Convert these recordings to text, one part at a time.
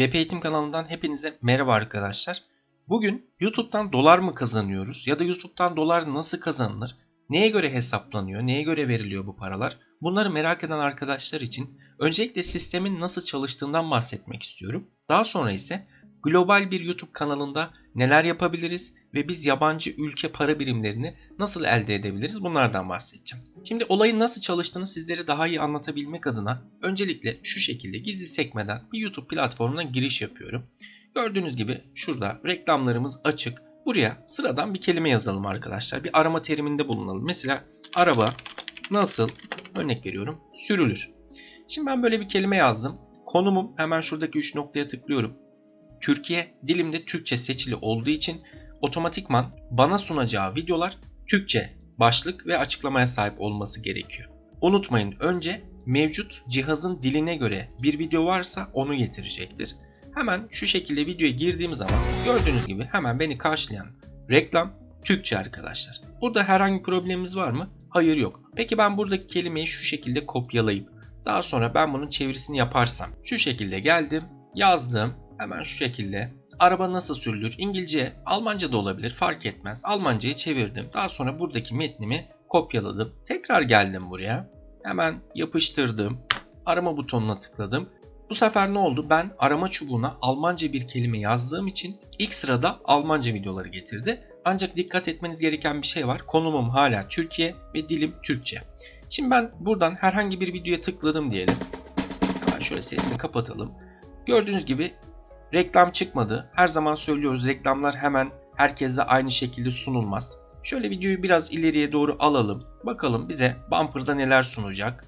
Web Eğitim kanalından hepinize merhaba arkadaşlar. Bugün YouTube'dan dolar mı kazanıyoruz ya da YouTube'dan dolar nasıl kazanılır? Neye göre hesaplanıyor? Neye göre veriliyor bu paralar? Bunları merak eden arkadaşlar için öncelikle sistemin nasıl çalıştığından bahsetmek istiyorum. Daha sonra ise global bir YouTube kanalında neler yapabiliriz ve biz yabancı ülke para birimlerini nasıl elde edebiliriz bunlardan bahsedeceğim. Şimdi olayın nasıl çalıştığını sizlere daha iyi anlatabilmek adına öncelikle şu şekilde gizli sekmeden bir YouTube platformuna giriş yapıyorum. Gördüğünüz gibi şurada reklamlarımız açık. Buraya sıradan bir kelime yazalım arkadaşlar. Bir arama teriminde bulunalım. Mesela araba nasıl örnek veriyorum sürülür. Şimdi ben böyle bir kelime yazdım. Konumum hemen şuradaki 3 noktaya tıklıyorum. Türkiye dilimde Türkçe seçili olduğu için otomatikman bana sunacağı videolar Türkçe başlık ve açıklamaya sahip olması gerekiyor. Unutmayın önce mevcut cihazın diline göre bir video varsa onu getirecektir. Hemen şu şekilde videoya girdiğim zaman gördüğünüz gibi hemen beni karşılayan reklam Türkçe arkadaşlar. Burada herhangi problemimiz var mı? Hayır yok. Peki ben buradaki kelimeyi şu şekilde kopyalayıp daha sonra ben bunun çevirisini yaparsam şu şekilde geldim yazdım hemen şu şekilde araba nasıl sürülür İngilizce Almanca da olabilir fark etmez Almanca'ya çevirdim daha sonra buradaki metnimi kopyaladım tekrar geldim buraya hemen yapıştırdım arama butonuna tıkladım bu sefer ne oldu? Ben arama çubuğuna Almanca bir kelime yazdığım için ilk sırada Almanca videoları getirdi. Ancak dikkat etmeniz gereken bir şey var. Konumum hala Türkiye ve dilim Türkçe. Şimdi ben buradan herhangi bir videoya tıkladım diyelim. Hemen şöyle sesini kapatalım. Gördüğünüz gibi reklam çıkmadı. Her zaman söylüyoruz reklamlar hemen herkese aynı şekilde sunulmaz. Şöyle videoyu biraz ileriye doğru alalım. Bakalım bize bumper'da neler sunacak.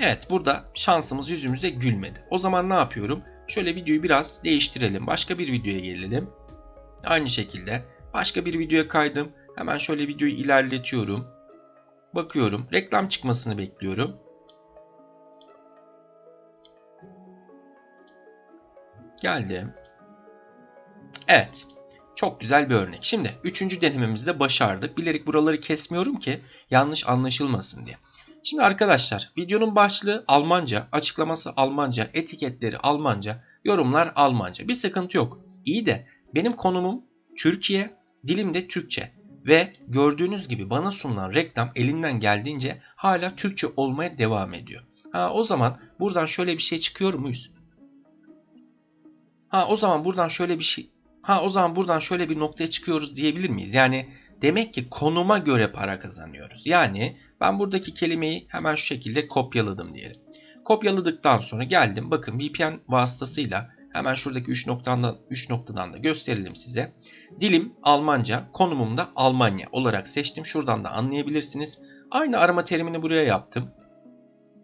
Evet burada şansımız yüzümüze gülmedi. O zaman ne yapıyorum? Şöyle videoyu biraz değiştirelim. Başka bir videoya gelelim. Aynı şekilde başka bir videoya kaydım. Hemen şöyle videoyu ilerletiyorum. Bakıyorum. Reklam çıkmasını bekliyorum. Geldim. Evet. Çok güzel bir örnek. Şimdi üçüncü denememizde başardık. Bilerek buraları kesmiyorum ki yanlış anlaşılmasın diye. Şimdi arkadaşlar videonun başlığı Almanca, açıklaması Almanca, etiketleri Almanca, yorumlar Almanca. Bir sıkıntı yok. İyi de benim konumum Türkiye, dilim de Türkçe. Ve gördüğünüz gibi bana sunulan reklam elinden geldiğince hala Türkçe olmaya devam ediyor. Ha o zaman buradan şöyle bir şey çıkıyor muyuz? Ha o zaman buradan şöyle bir şey Ha o zaman buradan şöyle bir noktaya çıkıyoruz diyebilir miyiz? Yani demek ki konuma göre para kazanıyoruz. Yani ben buradaki kelimeyi hemen şu şekilde kopyaladım diyelim. Kopyaladıktan sonra geldim. Bakın VPN vasıtasıyla hemen şuradaki 3 noktadan, 3 noktadan da gösterelim size. Dilim Almanca, konumum da Almanya olarak seçtim. Şuradan da anlayabilirsiniz. Aynı arama terimini buraya yaptım.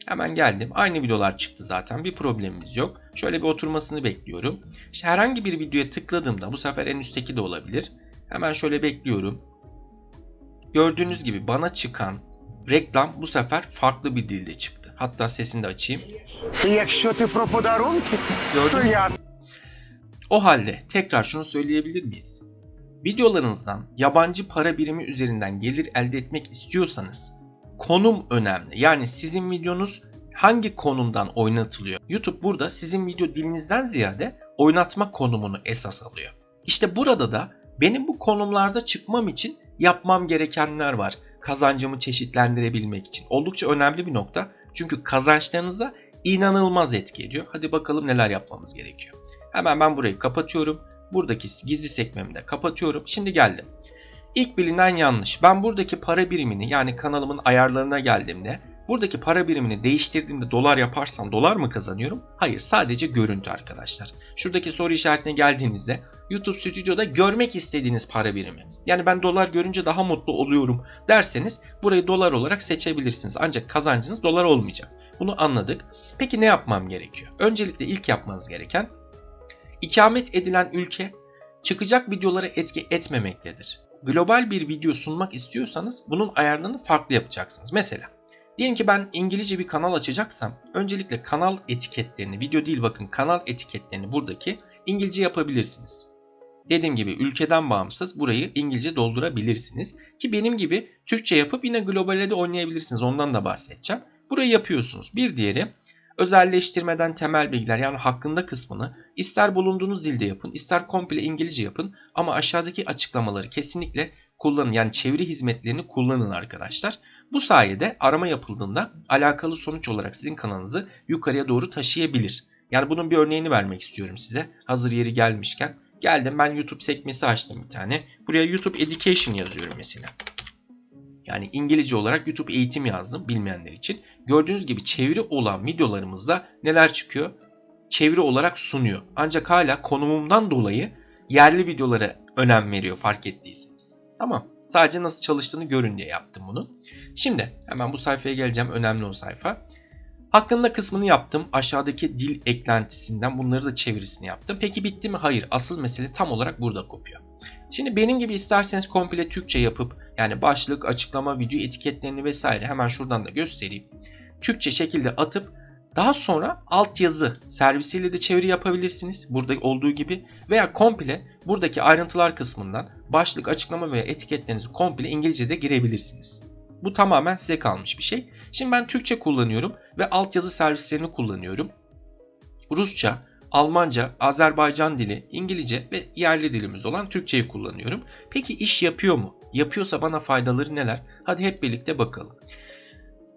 Hemen geldim. Aynı videolar çıktı zaten. Bir problemimiz yok. Şöyle bir oturmasını bekliyorum. İşte herhangi bir videoya tıkladığımda bu sefer en üstteki de olabilir. Hemen şöyle bekliyorum. Gördüğünüz gibi bana çıkan reklam bu sefer farklı bir dilde çıktı. Hatta sesini de açayım. Gördünüz? O halde tekrar şunu söyleyebilir miyiz? Videolarınızdan yabancı para birimi üzerinden gelir elde etmek istiyorsanız konum önemli. Yani sizin videonuz hangi konumdan oynatılıyor? YouTube burada sizin video dilinizden ziyade oynatma konumunu esas alıyor. İşte burada da benim bu konumlarda çıkmam için yapmam gerekenler var. Kazancımı çeşitlendirebilmek için. Oldukça önemli bir nokta. Çünkü kazançlarınıza inanılmaz etki ediyor. Hadi bakalım neler yapmamız gerekiyor. Hemen ben burayı kapatıyorum. Buradaki gizli sekmemi de kapatıyorum. Şimdi geldim. İlk bilinen yanlış. Ben buradaki para birimini yani kanalımın ayarlarına geldiğimde buradaki para birimini değiştirdiğimde dolar yaparsam dolar mı kazanıyorum? Hayır sadece görüntü arkadaşlar. Şuradaki soru işaretine geldiğinizde YouTube Stüdyo'da görmek istediğiniz para birimi. Yani ben dolar görünce daha mutlu oluyorum derseniz burayı dolar olarak seçebilirsiniz. Ancak kazancınız dolar olmayacak. Bunu anladık. Peki ne yapmam gerekiyor? Öncelikle ilk yapmanız gereken ikamet edilen ülke çıkacak videolara etki etmemektedir. Global bir video sunmak istiyorsanız bunun ayarlarını farklı yapacaksınız. Mesela diyelim ki ben İngilizce bir kanal açacaksam öncelikle kanal etiketlerini, video değil bakın kanal etiketlerini buradaki İngilizce yapabilirsiniz. Dediğim gibi ülkeden bağımsız burayı İngilizce doldurabilirsiniz. Ki benim gibi Türkçe yapıp yine globale de oynayabilirsiniz. Ondan da bahsedeceğim. Burayı yapıyorsunuz. Bir diğeri Özelleştirmeden temel bilgiler yani hakkında kısmını ister bulunduğunuz dilde yapın ister komple İngilizce yapın ama aşağıdaki açıklamaları kesinlikle kullanın. Yani çeviri hizmetlerini kullanın arkadaşlar. Bu sayede arama yapıldığında alakalı sonuç olarak sizin kanalınızı yukarıya doğru taşıyabilir. Yani bunun bir örneğini vermek istiyorum size. Hazır yeri gelmişken. Geldim ben YouTube sekmesi açtım bir tane. Buraya YouTube Education yazıyorum mesela. Yani İngilizce olarak YouTube eğitim yazdım bilmeyenler için. Gördüğünüz gibi çeviri olan videolarımızda neler çıkıyor? Çeviri olarak sunuyor. Ancak hala konumumdan dolayı yerli videolara önem veriyor fark ettiyseniz. Tamam. Sadece nasıl çalıştığını görün diye yaptım bunu. Şimdi hemen bu sayfaya geleceğim. Önemli o sayfa. Hakkında kısmını yaptım. Aşağıdaki dil eklentisinden bunları da çevirisini yaptım. Peki bitti mi? Hayır. Asıl mesele tam olarak burada kopuyor. Şimdi benim gibi isterseniz komple Türkçe yapıp yani başlık, açıklama, video etiketlerini vesaire hemen şuradan da göstereyim. Türkçe şekilde atıp daha sonra altyazı servisiyle de çeviri yapabilirsiniz. Burada olduğu gibi veya komple buradaki ayrıntılar kısmından başlık, açıklama veya etiketlerinizi komple İngilizce'de girebilirsiniz. Bu tamamen size kalmış bir şey. Şimdi ben Türkçe kullanıyorum ve altyazı servislerini kullanıyorum. Rusça, Almanca, Azerbaycan dili, İngilizce ve yerli dilimiz olan Türkçeyi kullanıyorum. Peki iş yapıyor mu? Yapıyorsa bana faydaları neler? Hadi hep birlikte bakalım.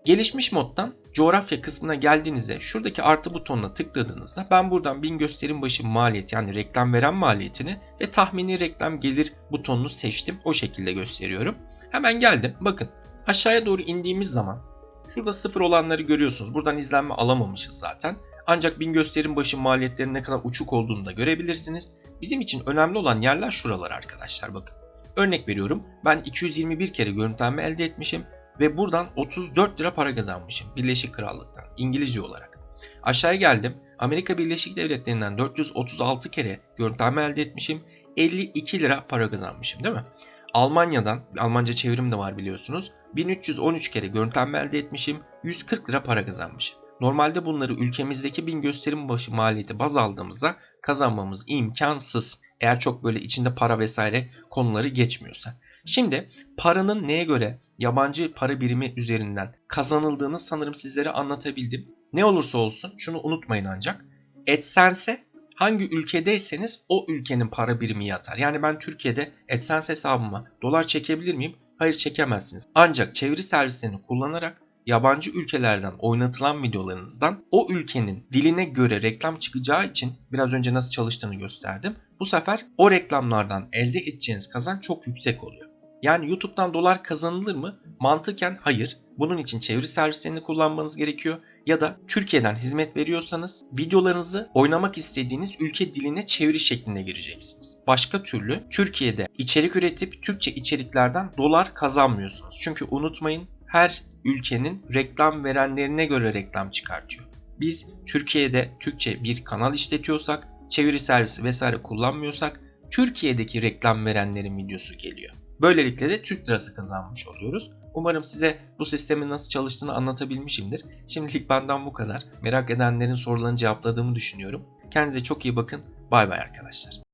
Gelişmiş moddan coğrafya kısmına geldiğinizde şuradaki artı butonuna tıkladığınızda ben buradan bin gösterim başı maliyet yani reklam veren maliyetini ve tahmini reklam gelir butonunu seçtim. O şekilde gösteriyorum. Hemen geldim. Bakın aşağıya doğru indiğimiz zaman şurada sıfır olanları görüyorsunuz. Buradan izlenme alamamışız zaten. Ancak bin gösterim başı maliyetlerinin ne kadar uçuk olduğunu da görebilirsiniz. Bizim için önemli olan yerler şuralar arkadaşlar bakın. Örnek veriyorum ben 221 kere görüntülenme elde etmişim ve buradan 34 lira para kazanmışım Birleşik Krallık'tan İngilizce olarak. Aşağıya geldim. Amerika Birleşik Devletleri'nden 436 kere görüntülenme elde etmişim. 52 lira para kazanmışım değil mi? Almanya'dan, Almanca çevirim de var biliyorsunuz. 1313 kere görüntülenme elde etmişim. 140 lira para kazanmışım. Normalde bunları ülkemizdeki bin gösterim başı maliyeti baz aldığımızda kazanmamız imkansız. Eğer çok böyle içinde para vesaire konuları geçmiyorsa. Şimdi paranın neye göre yabancı para birimi üzerinden kazanıldığını sanırım sizlere anlatabildim. Ne olursa olsun şunu unutmayın ancak. AdSense'e hangi ülkedeyseniz o ülkenin para birimi yatar. Yani ben Türkiye'de AdSense hesabıma dolar çekebilir miyim? Hayır çekemezsiniz. Ancak çeviri servislerini kullanarak yabancı ülkelerden oynatılan videolarınızdan o ülkenin diline göre reklam çıkacağı için biraz önce nasıl çalıştığını gösterdim. Bu sefer o reklamlardan elde edeceğiniz kazanç çok yüksek oluyor. Yani YouTube'dan dolar kazanılır mı? Mantıken hayır. Bunun için çeviri servislerini kullanmanız gerekiyor. Ya da Türkiye'den hizmet veriyorsanız videolarınızı oynamak istediğiniz ülke diline çeviri şeklinde gireceksiniz. Başka türlü Türkiye'de içerik üretip Türkçe içeriklerden dolar kazanmıyorsunuz. Çünkü unutmayın her ülkenin reklam verenlerine göre reklam çıkartıyor. Biz Türkiye'de Türkçe bir kanal işletiyorsak, çeviri servisi vesaire kullanmıyorsak Türkiye'deki reklam verenlerin videosu geliyor. Böylelikle de Türk lirası kazanmış oluyoruz. Umarım size bu sistemin nasıl çalıştığını anlatabilmişimdir. Şimdilik benden bu kadar. Merak edenlerin sorularını cevapladığımı düşünüyorum. Kendinize çok iyi bakın. Bay bay arkadaşlar.